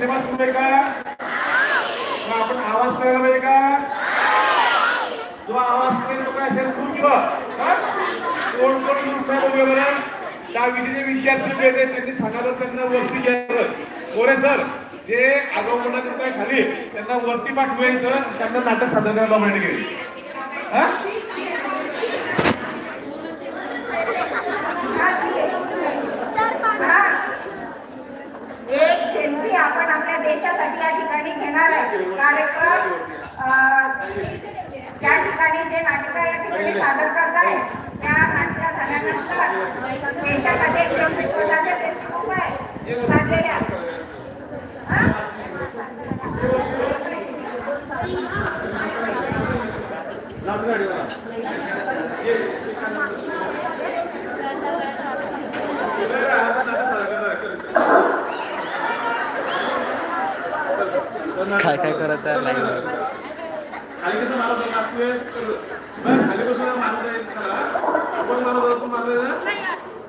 Cinema सुरू आहे का? मग आपण आवाज करायला पाहिजे का? जो आवाज करेल तो काय असेल खूप कोण कोण ग्रुप आहे बरं? दहावीचे जे विद्यार्थी उभे आहेत त्यांनी सांगायला त्यांना वरती घ्यायचं मोरे सर जे आगमना करत आहे खाली त्यांना वरती पाठवायचं त्यांना नाटक सादर करायला पाहिजे हा एक सेल्फी आपण आपल्या देशासाठी या ठिकाणी घेणार आहे. कार्यक्रम त्या ठिकाणी जे नाटक या ठिकाणी सादर करत आहे त्या नाटक झाल्यानंतर देशासाठी एक सेल्फी स्वतःच्या सेल्फी खूप आहे. हा?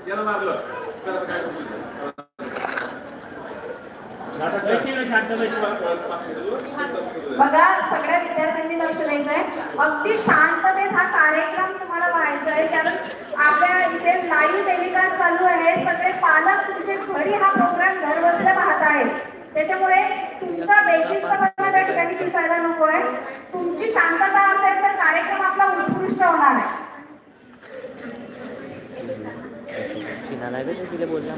याला मारलं. करत काय बघा सगळ्या विद्यार्थ्यांनी लक्ष द्यायचं आहे अगदी शांततेत हा कार्यक्रम तुम्हाला पाहायचा आहे. कारण आपल्या इथे लाईव्ह टेलिकास्ट चालू आहे. सगळे पालक तुमचे घरी हा प्रोग्राम घर बसल्या पाहत आहेत. त्याच्यामुळे तुमचा बेशिस्तपणा त्या ठिकाणी दिसायला नको आहे तुमची शांतता असेल तर कार्यक्रम आपला उत्कृष्ट होणार आहे. चिनाला आहे का? तिला बोलला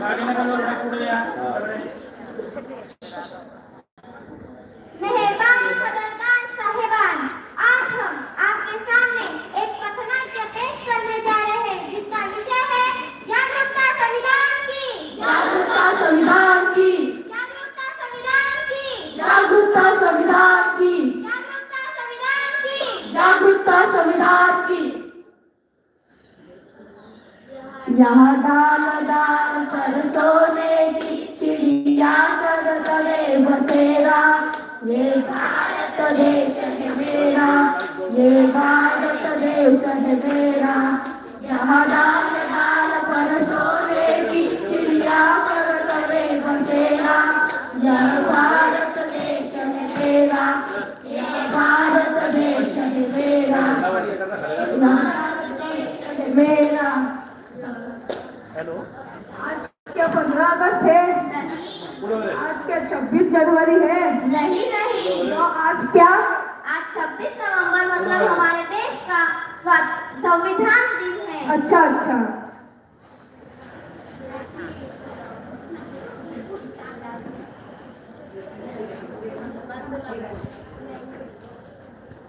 மாகனகலோட கூடையா यहाँ दाल दाल पर सोने की चिड़िया कर करे बसेरा. ये भारत देश है मेरा ये भारत देश है मेरा. यहाँ दाल हॅलो। आज क्या पंद्रह अगस्त है? आज क्या छब्बीस जनवरी है? नहीं नहीं। तो आज क्या? आज 26 नवंबर मतलब हमारे देश का संविधान दिन है। अच्छा अच्छा।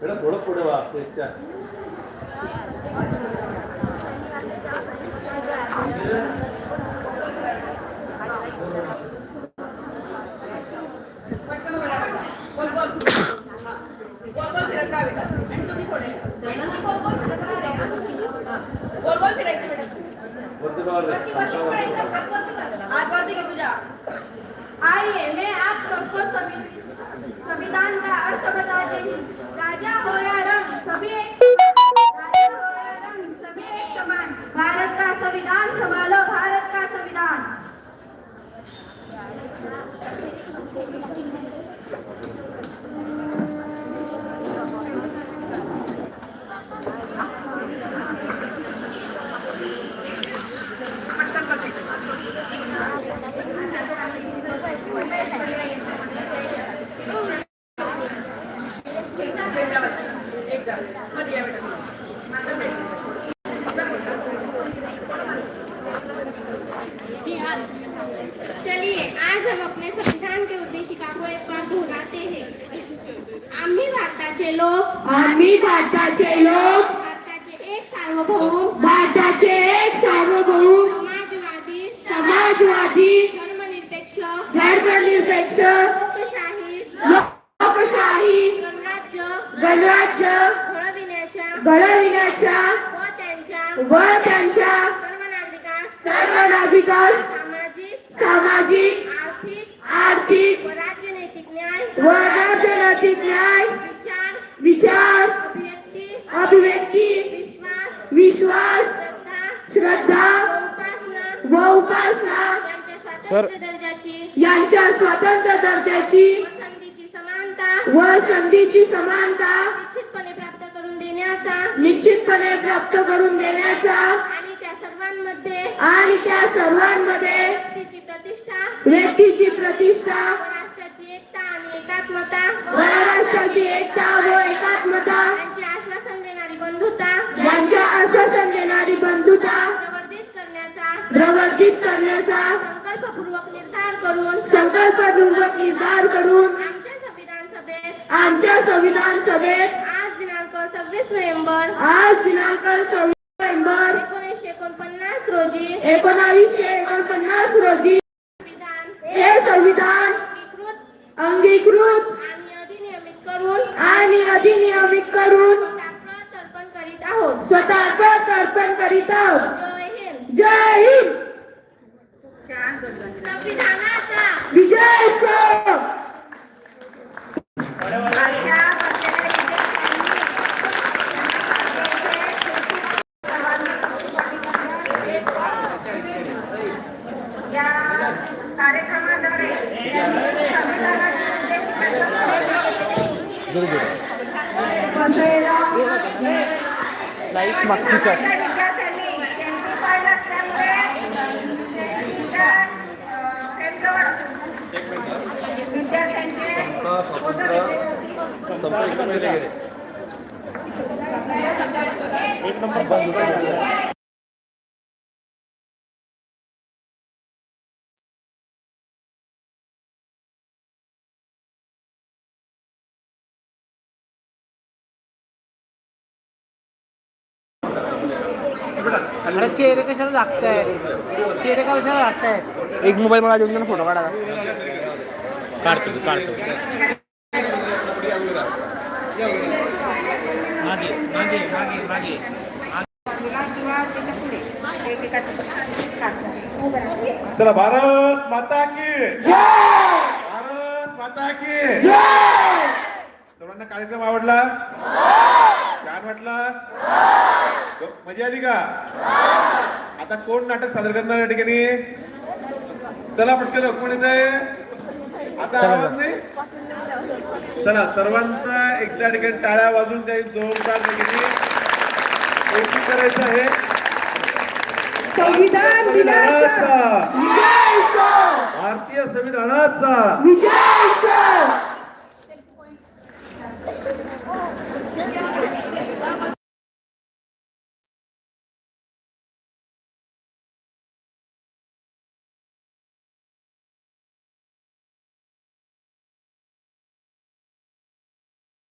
बेटा थोडं पुढे वा आइए मैं आप सबको संविधान का अर्थ बता देती राजा हो या रंग सभी एक राजा हो या रंग सभी एक समान. भारत का संविधान संभालो भारत का संविधान. चलिए आज हम अपने संविधान के उद्देशिका को एक बार दोहराते हैं। आम्ही भारताचे लोक आम्ही भारताचे लोक भारताचे एक सार्वभौम भारताचे एक सार्वभौम समाजवादी समाजवादी धर्म निरपेक्ष नागरिकांस सामाजिक सामाजिक आर्थिक आर्थिक व राजनैतिक न्याय व राजनैतिक न्याय विचार विचार अभिव्यक्ती अभिव्यक्ती विश्वास विश्वास श्रद्धा श्रद्धा व उपासना व उपासना यांच्या स्वातंत्र्य दर्जाची यांच्या स्वतंत्र दर्जाची व संधीची समानता व संधीची समानता निश्चितपणे प्राप्त करून देण्याचा आणि त्या सर्वांमध्ये व्यक्तीची प्रतिष्ठा व्यक्तीची प्रतिष्ठा. व राष्ट्राची एकता आणि एकात्मता. व राष्ट्राची एकता व एकात्मता. यांचे आश्वासन देणारी बंधुता. यांच्या आश्वासन देणारी बंधुता. प्रवर्धित करण्याचा. प्रवर्धित करण्याचा. संकल्पपूर्वक निर्धार करून. संकल्पपूर्वक निर्धार करून. आमच्या संविधान सभेत. आमच्या संविधान सभेत. आज दिनांक सव्वीस नोव्हेंबर. आज दिनांक रोजी एकोणावीसशे एकोणपन्नास रोजी संविधान हे संविधान अंगीकृत अंगीकृत आणि अधिनियमित करून आणि अधिनियमित करून स्वतः अर्पण करीत आहोत. स्वतः अर्पण करीत आहोत. जय हिंद. जय हिंद. संविधानाचा विजय सो या कार्यक्रमाद्वारे संविधानाची लाइट मागची शॉट एक नंबर अरे चेहरे कशाला लागताय चेहरे का कशाला लागताय एक मोबाईल मला देऊन फोटो काढा. काढतो काढतो. मागे मागे मागे मागे. चला भारत माता की भारत माता की सर्वांना कार्यक्रम आवडला? छान वाटला? मजा आली का? आता कोण नाटक सादर करणार या ठिकाणी? चला पटकन कोण येत आहे आता आवाज नाही? चला सर्वांचा एकदा ठिकाणी टाळ्या वाजून त्या जोरदार करायचं आहे. संविधान भारतीय संविधानाचा.